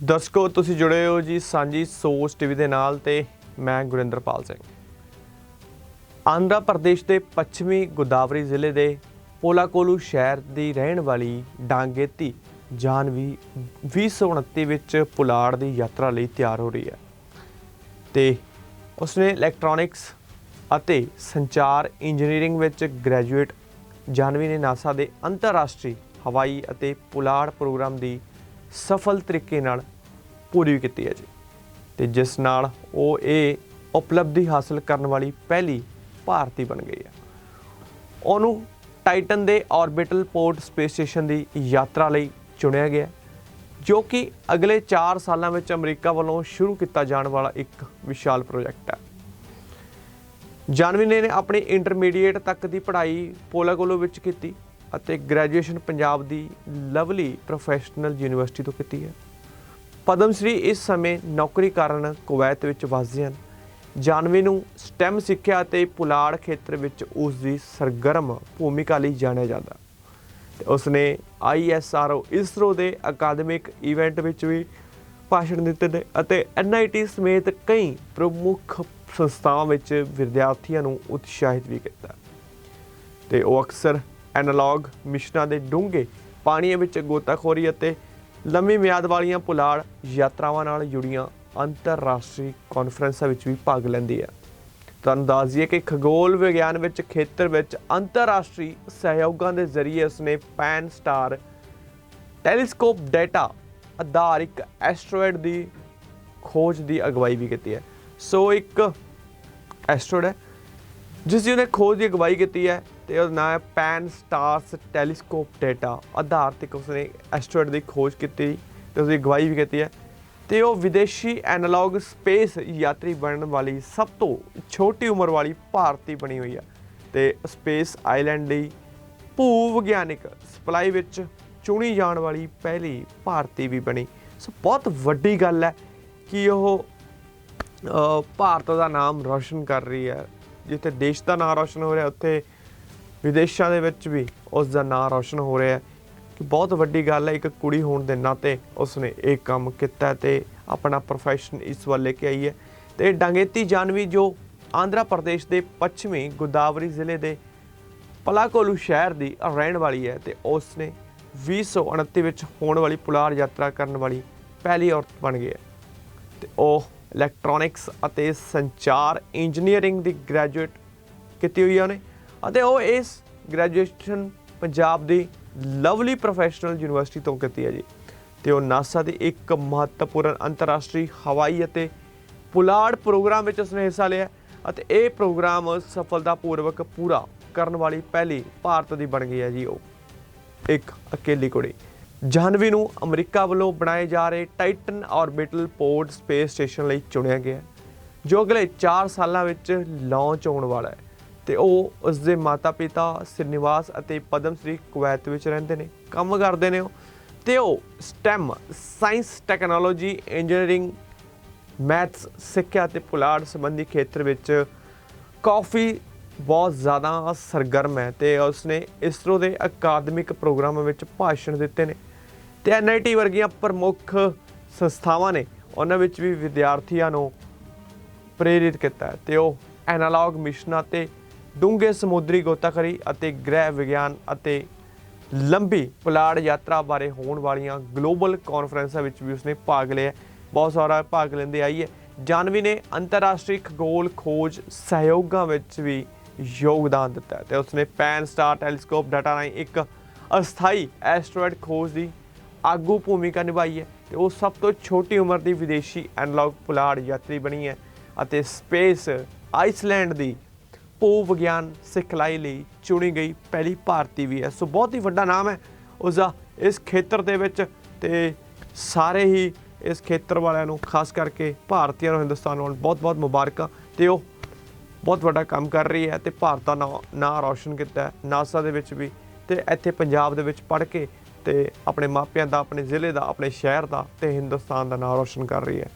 ਦਰਸ਼ਕੋ ਤੁਸੀਂ ਜੁੜੇ ਹੋ ਜੀ ਸਾਂਝੀ ਸੋਚ ਟੀਵੀ ਦੇ ਨਾਲ ਤੇ ਮੈਂ ਗੁਰਿੰਦਰਪਾਲ ਸਿੰਘ। ਆਂਧਰਾ ਪ੍ਰਦੇਸ਼ ਦੇ ਪੱਛਮੀ ਗੋਦਾਵਰੀ ਜ਼ਿਲ੍ਹੇ ਦੇ ਪੋਲਾਕੋਲੂ ਸ਼ਹਿਰ ਦੀ ਰਹਿਣ ਵਾਲੀ ਡਾਂਗੇਤੀ ਜਾਨਵੀ 2029 ਵਿੱਚ ਪੁਲਾੜ ਦੀ ਯਾਤਰਾ ਲਈ ਤਿਆਰ ਹੋ ਰਹੀ ਹੈ ਤੇ ਉਸਨੇ ਇਲੈਕਟ੍ਰੋਨਿਕਸ ਅਤੇ ਸੰਚਾਰ ਇੰਜੀਨੀਅਰਿੰਗ ਵਿੱਚ ਗ੍ਰੈਜੂਏਟ, ਜਾਨਵੀ ਨੇ ਨਾਸਾ ਦੇ ਅੰਤਰਰਾਸ਼ਟਰੀ ਹਵਾਈ ਅਤੇ ਪੁਲਾੜ ਪ੍ਰੋਗਰਾਮ ਦੀ ਸਫਲ ਤਰੀਕੇ ਨਾਲ ਪੂਰੀ ਕੀਤੀ ਹੈ ਜੀ। ਤੇ ਜਿਸ ਨਾਲ ਉਹ ਇਹ ਉਪਲਬਧੀ ਹਾਸਲ ਕਰਨ ਵਾਲੀ ਪਹਿਲੀ ਭਾਰਤੀ ਬਣ ਗਈ ਹੈ। ਉਹਨੂੰ ਟਾਈਟਨ ਦੇ ਆਰਬਿਟਲ ਪੋਰਟ ਸਪੇਸ ਸਟੇਸ਼ਨ ਦੀ ਯਾਤਰਾ ਲਈ ਚੁਣਿਆ ਗਿਆ, ਜੋ ਕਿ ਅਗਲੇ 4 ਸਾਲਾਂ ਵਿੱਚ ਅਮਰੀਕਾ ਵੱਲੋਂ ਸ਼ੁਰੂ ਕੀਤਾ ਜਾਣ ਵਾਲਾ ਇੱਕ ਵਿਸ਼ਾਲ ਪ੍ਰੋਜੈਕਟ ਹੈ। ਜਾਨਵੀ ਨੇ ਆਪਣੀ ਇੰਟਰਮੀਡੀਏਟ ਤੱਕ ਦੀ ਪੜ੍ਹਾਈ ਪੋਲਾਗੋਲੋ ਵਿੱਚ ਕੀਤੀ। ਅਤੇ ਗ੍ਰੈਜੂਏਸ਼ਨ ਪੰਜਾਬ ਦੀ ਲਵਲੀ ਪ੍ਰੋਫੈਸ਼ਨਲ ਯੂਨੀਵਰਸਿਟੀ ਤੋਂ ਕੀਤੀ ਹੈ। ਪਦਮ ਸ਼੍ਰੀ ਇਸ ਸਮੇਂ ਨੌਕਰੀ ਕਾਰਨ ਕੁਵੈਤ ਵਿੱਚ ਵਸਦੇ ਹਨ। ਜਾਨਵੀ ਨੂੰ ਸਟੈਮ ਸਿੱਖਿਆ ਅਤੇ ਪੁਲਾੜ ਖੇਤਰ ਵਿੱਚ ਉਸ ਦੀ ਸਰਗਰਮ ਭੂਮਿਕਾ ਲਈ ਜਾਣਿਆ ਜਾਂਦਾ। ਤੇ ਉਸਨੇ ਆਈਐਸਆਰਓ ਇਸਰੋ ਦੇ ਅਕਾਦਮਿਕ ਇਵੈਂਟ ਵਿੱਚ ਵੀ ਭਾਸ਼ਣ ਦਿੱਤੇ ਨੇ ਅਤੇ ਐਨਆਈਟੀ ਸਮੇਤ ਕਈ ਪ੍ਰਮੁੱਖ ਸੰਸਥਾਵਾਂ ਵਿੱਚ ਵਿਦਿਆਰਥੀਆਂ ਨੂੰ ਉਤਸ਼ਾਹਿਤ ਵੀ ਕੀਤਾ। ਤੇ ਉਹ ਅਕਸਰ ਐਨਾਲੌਗ ਮਿਸ਼ਨਾਂ ਦੇ ਡੂੰਘੇ ਪਾਣੀਆਂ ਵਿੱਚ ਗੋਤਾਖੋਰੀ ਅਤੇ ਲੰਮੀ ਮਿਆਦ ਵਾਲੀਆਂ ਪੁਲਾੜ ਯਾਤਰਾਵਾਂ ਨਾਲ ਜੁੜੀਆਂ ਅੰਤਰਰਾਸ਼ਟਰੀ ਕਾਨਫਰੰਸਾਂ ਵਿੱਚ ਵੀ ਭਾਗ ਲੈਂਦੀ ਹੈ। ਤੁਹਾਨੂੰ ਦੱਸ ਦਈਏ ਕਿ ਖਗੋਲ ਵਿਗਿਆਨ ਵਿੱਚ ਖੇਤਰ ਵਿੱਚ ਅੰਤਰਰਾਸ਼ਟਰੀ ਸਹਿਯੋਗਾਂ ਦੇ ਜ਼ਰੀਏ ਉਸਨੇ ਪੈਨ ਸਟਾਰ ਟੈਲੀਸਕੋਪ ਡਾਟਾ ਆਧਾਰ ਇੱਕ ਐਸਟਰੋਇਡ ਦੀ ਖੋਜ ਦੀ ਅਗਵਾਈ ਵੀ ਕੀਤੀ ਹੈ। ਸੋ ਇੱਕ ਐਸਟਰੋਇਡ ਹੈ ਜਿਸ ਦੀ ਉਹਨੇ ਖੋਜ ਦੀ ਅਗਵਾਈ ਕੀਤੀ ਹੈ। ਤੇ ਉਹਦਾ ਨਾਮ ਹੈ ਪੈਨ ਸਟਾਰਸ ਟੈਲੀਸਕੋਪ ਡਾਟਾ। ਆਧਾਰ ਤੇ ਉਸਨੇ ਐਸਟਰੋਇਡ ਦੀ ਖੋਜ ਕੀਤੀ ਤੇ ਉਸਦੀ ਅਗਵਾਈ ਵੀ ਕੀਤੀ ਹੈ। ਤੇ ਉਹ ਵਿਦੇਸ਼ੀ ਐਨਾਲੌਗ ਸਪੇਸ ਯਾਤਰੀ ਬਣਨ ਵਾਲੀ ਸਭ ਤੋਂ ਛੋਟੀ ਉਮਰ ਵਾਲੀ ਭਾਰਤੀ ਬਣੀ ਹੋਈ ਹੈ। ਤੇ ਸਪੇਸ ਆਈਲੈਂਡ ਲਈ ਭੂ ਵਿਗਿਆਨਿਕ ਸਪਲਾਈ ਵਿੱਚ ਚੁਣੀ ਜਾਣ ਵਾਲੀ ਪਹਿਲੀ ਭਾਰਤੀ ਵੀ ਬਣੀ। ਸੋ ਬਹੁਤ ਵੱਡੀ ਗੱਲ ਹੈ ਕਿ ਉਹ ਭਾਰਤ ਦਾ ਨਾਮ ਰੌਸ਼ਨ ਕਰ ਰਹੀ ਹੈ। ਜਿੱਥੇ ਦੇਸ਼ ਦਾ ਨਾਮ ਰੌਸ਼ਨ ਹੋ ਰਿਹਾ, ਉੱਥੇ ਵਿਦੇਸ਼ਾਂ ਦੇ ਵਿੱਚ ਵੀ ਉਸ ਦਾ ਨਾਮ ਰੌਸ਼ਨ ਹੋ ਰਿਹਾ ਹੈ ਕਿ ਬਹੁਤ ਵੱਡੀ ਗੱਲ ਹੈ, ਇੱਕ ਕੁੜੀ ਹੋਣ ਦੇ ਨਾਤੇ ਉਸਨੇ ਇਹ ਕੰਮ ਕੀਤਾ ਤੇ ਆਪਣਾ ਪ੍ਰੋਫੈਸ਼ਨ ਇਸ ਵੱਲ ਲੈ ਕੇ ਆਈ ਹੈ। ਤੇ ਡਾਂਗੇਤੀ ਜਾਨਵੀ ਜੋ ਆਂਧਰਾ ਪ੍ਰਦੇਸ਼ ਦੇ ਪੱਛਮੀ ਗੋਦਾਵਰੀ ਜ਼ਿਲ੍ਹੇ ਦੇ ਪਲਾਕੋਲੂ ਸ਼ਹਿਰ ਦੀ ਰਹਿਣ ਵਾਲੀ ਹੈ ਤੇ ਉਸਨੇ 2029 ਵਿੱਚ ਹੋਣ ਵਾਲੀ ਪੁਲਾੜ ਯਾਤਰਾ ਕਰਨ ਵਾਲੀ ਪਹਿਲੀ ਔਰਤ ਬਣ ਗਈ ਹੈ। ਤੇ ਉਹ ਇਲੈਕਟ੍ਰੋਨਿਕਸ ਅਤੇ ਸੰਚਾਰ ਇੰਜੀਨੀਅਰਿੰਗ ਦੀ ਗ੍ਰੈਜੂਏਟ ਕੀਤੀ ਹੋਈ ਹੈ ਉਹਨੇ। ਅਤੇ ਉਹ ਇਸ ਗ੍ਰੈਜੂਏਸ਼ਨ ਪੰਜਾਬ ਦੀ ਲਵਲੀ ਪ੍ਰੋਫੈਸ਼ਨਲ ਯੂਨੀਵਰਸਿਟੀ ਤੋਂ ਕੀਤੀ ਹੈ ਜੀ। ਤੇ ਉਹ ਨਾਸਾ ਦੀ ਇੱਕ ਮਹੱਤਵਪੂਰਨ ਅੰਤਰਰਾਸ਼ਟਰੀ ਹਵਾਈ ਅਤੇ ਪੁਲਾੜ ਪ੍ਰੋਗਰਾਮ ਵਿੱਚ ਉਸਨੇ ਹਿੱਸਾ ਲਿਆ ਅਤੇ ਇਹ ਪ੍ਰੋਗਰਾਮ ਸਫਲਤਾਪੂਰਵਕ ਪੂਰਾ ਕਰਨ ਵਾਲੀ ਪਹਿਲੀ ਭਾਰਤ ਦੀ ਬਣ ਗਈ ਹੈ ਜੀ ਉਹ। ਇੱਕ ਅਕੇਲੀ ਕੁੜੀ। ਜਾਹਨਵੀ ਨੂੰ ਅਮਰੀਕਾ ਵੱਲੋਂ ਬਣਾਏ ਜਾ ਰਹੇ Titan Orbital Port Space Station ਲਈ ਚੁਣਿਆ ਗਿਆ ਜੋ ਅਗਲੇ 4 ਸਾਲਾਂ ਵਿੱਚ ਲਾਂਚ ਹੋਣ ਵਾਲਾ ਹੈ। ਤੇ ਉਹ ਉਸ ਦੇ ਮਾਤਾ-ਪਿਤਾ, ਸ੍ਰੀਨਿਵਾਸ ਅਤੇ ਪਦਮ ਸ਼੍ਰੀ ਕੁਵੈਤ ਵਿੱਚ ਰਹਿੰਦੇ ਨੇ। ਕੰਮ ਕਰਦੇ ਨੇ ਉਹ। ਤੇ ਉਹ STEM, science, technology, engineering, maths, ਸਿੱਖਿਆ ਅਤੇ ਪੁਲਾੜ ਸੰਬੰਧੀ ਖੇਤਰ ਵਿੱਚ ਕਾਫੀ ਬਹੁਤ ਜ਼ਿਆਦਾ ਸਰਗਰਮ ਹੈ ਤੇ ਉਸਨੇ ਇਸਰੋ ਦੇ ਅਕਾਦਮਿਕ ਪ੍ਰੋਗਰਾਮਾਂ ਵਿੱਚ ਭਾਸ਼ਣ ਦਿੱਤੇ ਨੇ। ਤੇ ਐਨਆਈਟੀ ਵਰਗੀਆਂ ਪ੍ਰਮੁੱਖ ਸੰਸਥਾਵਾਂ ਨੇ ਉਹਨਾਂ ਵਿੱਚ ਵੀ ਵਿਦਿਆਰਥੀਆਂ ਨੂੰ ਪ੍ਰੇਰਿਤ ਕੀਤਾ ਹੈ ਤੇ ਉਹ ਐਨਾਲੌਗ ਮਿਸ਼ਨਾਂ ਤੇ ਡੂੰਘੇ ਸਮੁੰਦਰੀ ਗੋਤਾਖਰੀ ਅਤੇ ਗ੍ਰਹਿ ਵਿਗਿਆਨ ਅਤੇ ਲੰਬੀ ਪੁਲਾੜ ਯਾਤਰਾ ਬਾਰੇ ਹੋਣ ਵਾਲੀਆਂ ਗਲੋਬਲ ਕਾਨਫਰੰਸਾਂ ਵਿੱਚ ਵੀ ਉਸਨੇ ਭਾਗ ਲਿਆ ਬਹੁਤ ਸਾਰਾ ਭਾਗ ਲੈਂਦੇ ਆਈ ਹੈ। ਜਾਨਵੀ ਨੇ ਅੰਤਰਰਾਸ਼ਟਰੀ ਖਗੋਲ ਖੋਜ ਸਹਿਯੋਗਾਂ ਵਿੱਚ ਵੀ ਯੋਗਦਾਨ ਦਿੱਤਾ ਹੈ ਤੇ ਉਸਨੇ ਪੈਨ ਸਟਾਰ ਟੈਲੀਸਕੋਪ ਡਾਟਾ ਰਾਹੀਂ ਇੱਕ ਅਸਥਾਈ ਐਸਟਰੋਇਡ ਖੋਜ ਦੀ ਆਗੂ ਭੂਮਿਕਾ ਨਿਭਾਈ ਹੈ ਤੇ ਉਹ ਸਭ ਤੋਂ ਛੋਟੀ ਉਮਰ ਦੀ ਵਿਦੇਸ਼ੀ ਐਨਾਲੌਗ ਪੁਲਾੜ ਯਾਤਰੀ ਬਣੀ ਹੈ ਅਤੇ ਸਪੇਸ ਆਈਸਲੈਂਡ ਦੀ ਭੂ ਵਿਗਿਆਨ ਸਿਖਲਾਈ ਲਈ ਚੁਣੀ ਗਈ ਪਹਿਲੀ ਭਾਰਤੀ ਵੀ ਹੈ। ਸੋ ਬਹੁਤ ਹੀ ਵੱਡਾ ਨਾਮ ਹੈ ਉਸਦਾ ਇਸ ਖੇਤਰ ਦੇ ਵਿੱਚ ਤੇ ਸਾਰੇ ਹੀ ਇਸ ਖੇਤਰ ਵਾਲਿਆਂ ਨੂੰ ਖਾਸ ਕਰਕੇ ਭਾਰਤੀਆਂ ਨੂੰ ਹਿੰਦੁਸਤਾਨ ਨੂੰ ਬਹੁਤ-ਬਹੁਤ ਮੁਬਾਰਕਾਂ ਤੇ ਉਹ ਬਹੁਤ ਵੱਡਾ ਕੰਮ ਕਰ ਰਹੀ ਹੈ ਤੇ ਭਾਰਤ ਦਾ ਨਾਂ ਨਾਂ ਰੌਸ਼ਨ ਕੀਤਾ ਨਾਸਾ ਦੇ ਵਿੱਚ ਵੀ ਤੇ ਇੱਥੇ ਪੰਜਾਬ ਦੇ ਵਿੱਚ ਪੜ੍ਹ ਕੇ ਤੇ ਆਪਣੇ ਮਾਪਿਆਂ ਦਾ, ਆਪਣੇ ਜ਼ਿਲ੍ਹੇ ਦਾ, ਆਪਣੇ ਸ਼ਹਿਰ ਦਾ ਤੇ ਹਿੰਦੁਸਤਾਨ ਦਾ ਨਾਂ ਰੌਸ਼ਨ ਕਰ ਰਹੀ ਹੈ।